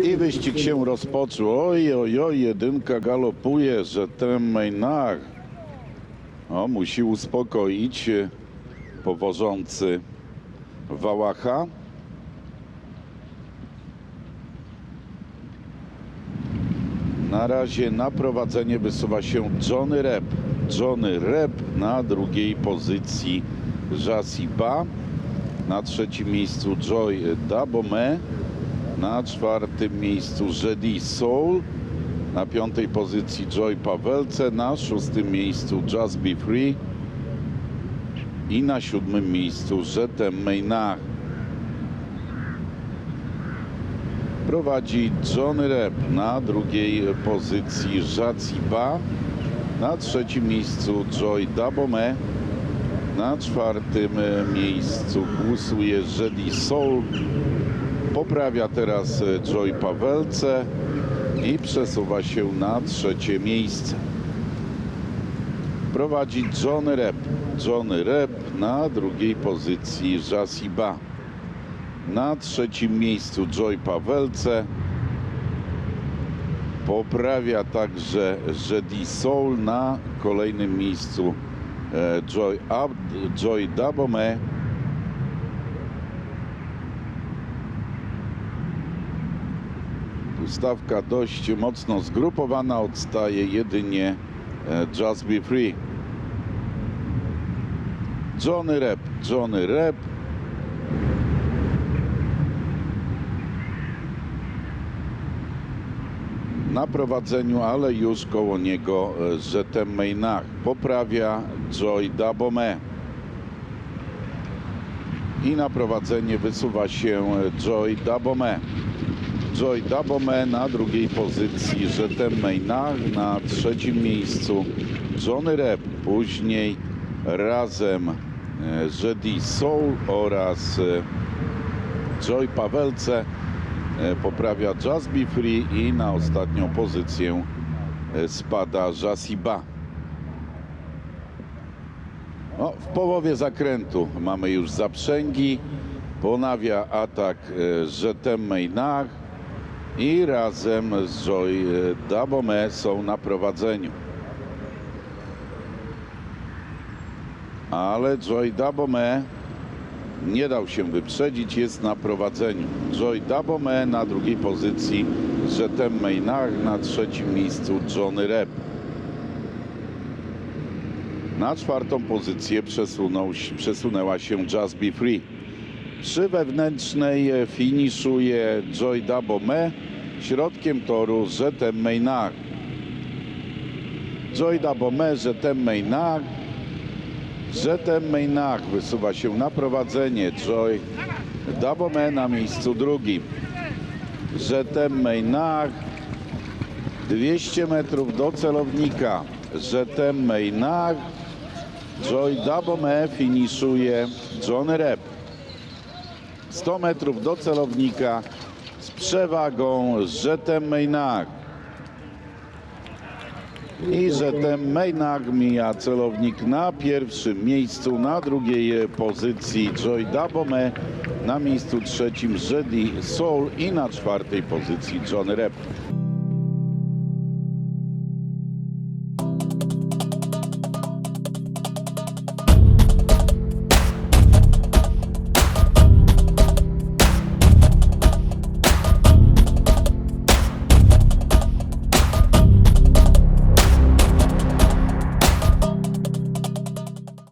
I wyścig się rozpoczął. Oj, oj, oj, jedynka galopuje, że ten Maynard o, musi uspokoić e, powożący Wałacha. Na razie na prowadzenie wysuwa się Johnny Rep. Johnny Rep na drugiej pozycji Jasiba. Na trzecim miejscu Joy Dabome. Na czwartym miejscu Jedi Soul. Na piątej pozycji Joy Pawelce. Na szóstym miejscu Just Be Free. I na siódmym miejscu Jetem Maynard. Prowadzi Johnny Rep na drugiej pozycji Jaciba. Na trzecim miejscu Joy Dabome. Na czwartym miejscu głosuje Jedi Soul. Poprawia teraz e, Joy Pawelce i przesuwa się na trzecie miejsce. Prowadzi Johnny Rep. Johnny Rep na drugiej pozycji Jasiba. Na trzecim miejscu Joy Pawelce. Poprawia także Jedi Soul na kolejnym miejscu e, Joy, Ab, Joy Dabome. Stawka dość mocno zgrupowana, odstaje jedynie e, Just Be Free. Johnny Rep, Johnny Rep. na prowadzeniu, ale już koło niego e, Jetem Maynard. Poprawia Joy Dabome. I na prowadzenie wysuwa się e, Joy Dabome. Joy Dabome na drugiej pozycji Jetem Maynard, na trzecim miejscu Johnny Rep, później razem e, Jedi Soul oraz e, Joy Pawelce e, poprawia Just Be Free i na ostatnią pozycję spada Jasiba. No, w połowie zakrętu mamy już zaprzęgi, ponawia atak Jetem Maynard i razem z Joy e, Dabome są na prowadzeniu. Ale Joy Dabome nie dał się wyprzedzić, jest na prowadzeniu. Joy Dabome na drugiej pozycji, Jetem Maynard na trzecim miejscu Johnny Rep. Na czwartą pozycję przesunął, przesunęła się Just Be Free. Przy wewnętrznej e, finiszuje Joy Dabome, środkiem toru Jetem Maynard. Joy Dabome, Jetem Maynard, Jetem Maynard wysuwa się na prowadzenie. Joy Dabome na miejscu drugim. Jetem Maynard 200 metrów do celownika. Jetem Maynard Joy Dabome finiszuje Johnny Rep. 100 metrów do celownika z przewagą Jetem Maynard. I Jetem Maynard mija celownik na pierwszym miejscu, na drugiej pozycji Joy Dabome, na miejscu trzecim Jedi Soul i na czwartej pozycji Johnny Rep.